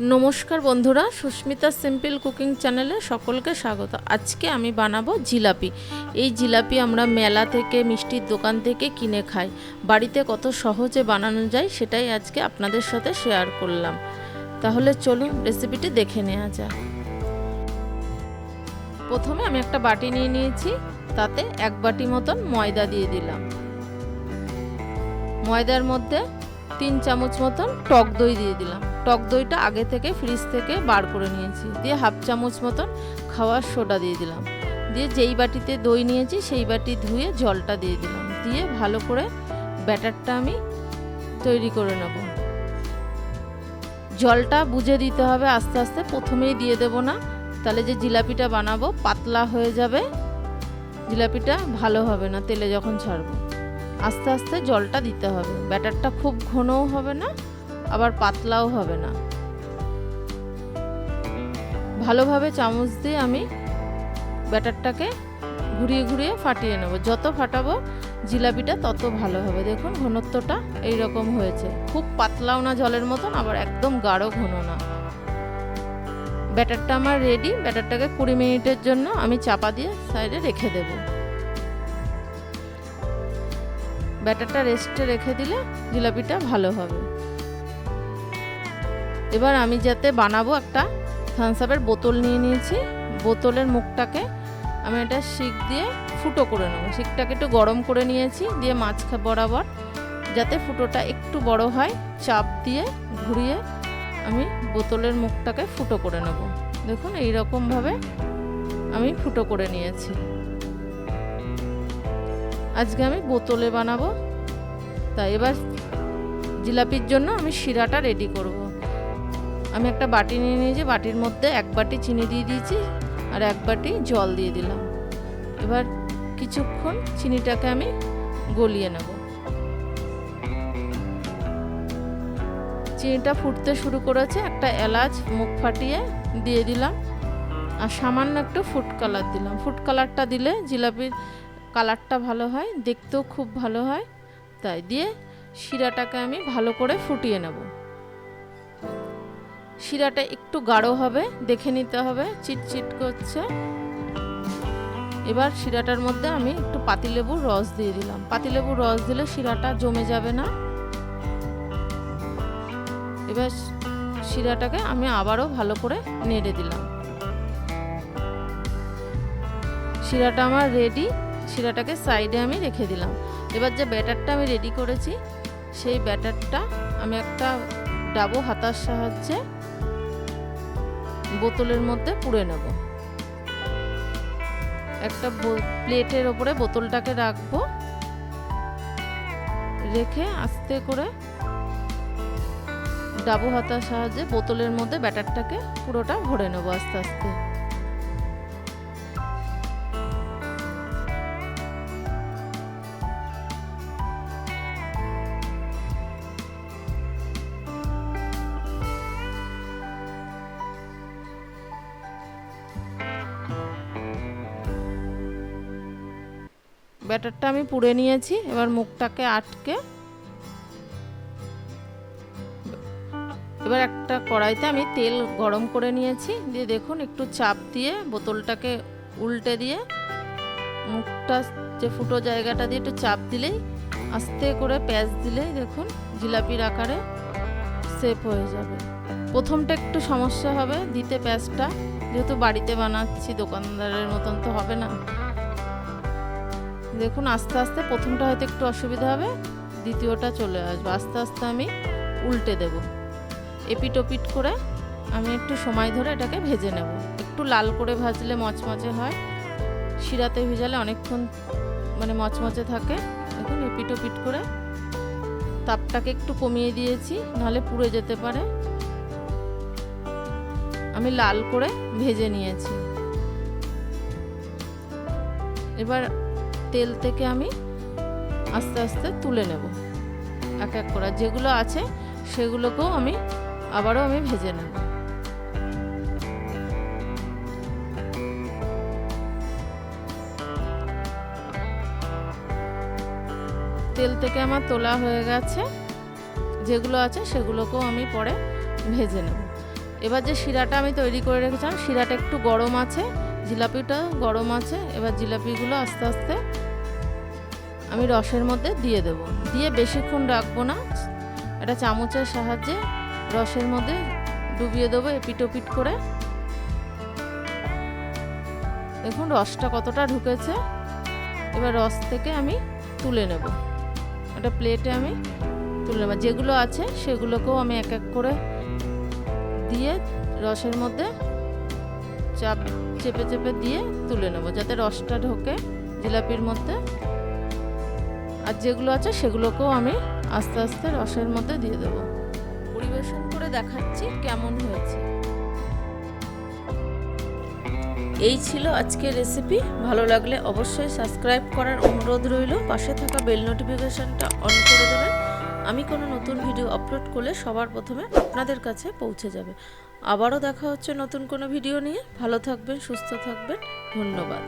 নমস্কার বন্ধুরা, Susmita simple cooking চ্যানেলে সকলকে স্বাগত। আজকে আমি বানাবো জিলাপি। এই জিলাপি আমরা মেলা থেকে, মিষ্টির দোকান থেকে কিনে খাই। বাড়িতে কত সহজে বানানো যায় সেটাই আজকে আপনাদের সাথে শেয়ার করলাম। তাহলে চলুন রেসিপিটি দেখে নেওয়া যাক। প্রথমে আমি একটা বাটি নিয়ে নিয়েছি, তাতে এক বাটি মতন ময়দা দিয়ে দিলাম। ময়দার মধ্যে তিন চামচ মতন টক দই দিয়ে দিলাম। টক দইটা আগে থেকে ফ্রিজ থেকে বার করে নিয়েছি। দিয়ে হাফ চামচ মতন খাওয়ার সোডা দিয়ে দিলাম। দিয়ে যেই বাটিতে দই নিয়েছি, সেই বাটি ধুয়ে জলটা দিয়ে দিলাম। দিয়ে ভালো করে ব্যাটারটা আমি তৈরি করে নেব। জলটা বুঝে দিতে হবে, আস্তে আস্তে প্রথমেই দিয়ে দেব না। তাহলে যে জিলাপিটা বানাবো, পাতলা হয়ে যাবে। জিলাপিটা ভালো হবে না, তেলে যখন ছাড়বো। আস্তে আস্তে জলটা দিতে হবে। ব্যাটারটা খুব ঘনও হবে না, আবার পাতলাও হবে না। ভালোভাবে চামচ দিয়ে আমি ব্যাটারটাকে ঘুরিয়ে ঘুরিয়ে ফাটিয়ে নেব। যত ফাটাবো জিলাপিটা তত ভালো হবে। দেখুন ঘনত্বটা এই রকম হয়েছে। খুব পাতলাও না জলের মতন, আবার একদম গাঢ় ঘন না। ব্যাটারটা আমার রেডি ব্যাটারটাকে কুড়ি মিনিটের জন্য আমি চাপা দিয়ে সাইডে রেখে দেবো। ব্যাটারটা রেস্টে রেখে দিলে জিলাপিটা ভালো হবে। এবার আমি যাতে বানাবো একটা থামসাপের বোতল নিয়ে নিয়েছি। বোতলের মুখটাকে আমি এটা শিক দিয়ে ফুটো করে নেব। শিকটাকে একটু গরম করে নিয়েছি দিয়ে মাছ বরাবর যাতে ফুটোটা একটু বড় হয়, চাপ দিয়ে ঘুরিয়ে আমি বোতলের মুখটাকে ফুটো করে নেব। দেখুন এই রকমভাবে আমি ফুটো করে নিয়েছি। আজকে আমি বোতলে বানাবো। তাই এবার জিলাপির জন্য আমি শিরাটা রেডি করব। আমি একটা বাটি নিয়ে নিয়েছি, বাটির মধ্যে এক বাটি চিনি দিয়ে দিয়েছি আর এক বাটি জল দিয়ে দিলাম। এবার কিছুক্ষণ চিনিটাকে আমি গলিয়ে নেব। চিনিটা ফুটতে শুরু করেছে, একটা এলাচ মুখ ফাটিয়ে দিয়ে দিলাম। আর সামান্য একটু ফুড কালার দিলাম। ফুড কালারটা দিলে জিলাপির কালারটা ভালো হয়, দেখতেও খুব ভালো হয়। তাই দিয়ে শিরাটাকে আমি ভালো করে ফুটিয়ে নেব। শিরাটা একটু গাঢ় হবে, দেখে নিতে হবে, চিটচিট করছে। এবার শিরাটার মধ্যে আমি একটু পাতিলেবুর রস দিয়ে দিলাম। পাতিলেবুর রস দিলে শিরাটা জমে যাবে না। এবার শিরাটাকে আমি আবারও ভালো করে নেড়ে দিলাম। শিরাটা আমার রেডি শিরাটাকে সাইডে আমি রেখে দিলাম। এবার যে ব্যাটারটা আমি রেডি করেছি, সেই ব্যাটারটা আমি একটা ডাবো হাতার সাহায্যে বোতলের মধ্যে পুড়ে নেব। একটা প্লেটের ওপরে বোতলটাকে রাখব। রেখে আস্তে করে ডাবু হাতার সাহায্যে বোতলের মধ্যে ব্যাটারটাকে পুরোটা ভরে নেব আস্তে আস্তে। ব্যাটারটা আমি পুড়ে নিয়েছি, এবার মুখটাকে আটকে। এবার একটা কড়াইতে আমি তেল গরম করে নিয়েছি, দিয়ে দেখুন একটু চাপ দিয়ে বোতলটাকে উল্টে দিয়ে মুখটা যে ফুটো জায়গাটা দিয়ে একটু চাপ দিলেই আস্তে করে প্যাঁচ দিলেই দেখুন জিলাপির আকারে সেপ হয়ে যাবে। প্রথমটা একটু সমস্যা হবে, দিতে প্যাঁচটা, যেহেতু বাড়িতে বানাচ্ছি, দোকানদারের মতন তো হবে না। দেখুন, আস্তে আস্তে প্রথমটা হয়তো একটু অসুবিধা হবে, দ্বিতীয়টা চলে আসবে। আস্তে আস্তে আমি উল্টে দেব। এপিট ওপিট করে আমি একটু সময় ধরে এটাকে ভেজে নেব। একটু লাল করে ভাজলে মচমচে হয়। শিরাতে ভেজালে অনেকক্ষণ মানে মচমচে থাকে। দেখুন এপিট ওপিট করে তাপটাকে একটু কমিয়ে দিয়েছি, নাহলে পুড়ে যেতে পারে। আমি লাল করে ভেজে নিয়েছি। এবার তেল থেকে আমি আস্তে আস্তে তুলে নেব। এক এক করে। যেগুলো আছে, সেগুলোকেও আমি আবারও আমি ভেজে নেব। তেল থেকে আমার তোলা হয়ে গেছে। যেগুলো আছে, সেগুলোকেও আমি পরে ভেজে নেব। এবার যে শিরাটা আমি তৈরি করে রেখেছিলাম, শিরাটা একটু গরম আছে, জিলাপিটা গরম আছে। এবার জিলাপিগুলো আস্তে আস্তে আমি রসের মধ্যে দিয়ে দেব। দিয়ে বেশিক্ষণ রাখব না। একটা চামচের সাহায্যে রসের মধ্যে ডুবিয়ে দেবো এপিট ওপিট করে। দেখুন রসটা কতটা ঢুকেছে। এবার রস থেকে আমি তুলে নেব। একটা প্লেটে আমি তুলে নেব। যেগুলো আছে সেগুলোকেও আমি এক এক করে দিয়ে রসের মধ্যে চাপ চেপে চেপে দিয়ে তুলে নেব। যাতে রসটা ঢোকে জিলাপির মধ্যে। আর যেগুলো আছে সেগুলোকেও আমি আস্তে আস্তে রসের মধ্যে দিয়ে দেবো। পরিবেশন করে দেখাচ্ছি কেমন হয়েছে। এই ছিল আজকের রেসিপি। ভালো লাগলে অবশ্যই সাবস্ক্রাইব করার অনুরোধ রইল। পাশে থাকা বেল নোটিফিকেশানটা অন করে দেবেন। আমি কোনো নতুন ভিডিও আপলোড করলে সবার প্রথমে আপনাদের কাছে পৌঁছে যাবে। আবারও দেখা হচ্ছে নতুন কোনো ভিডিও নিয়ে। ভালো থাকবেন, সুস্থ থাকবেন। ধন্যবাদ।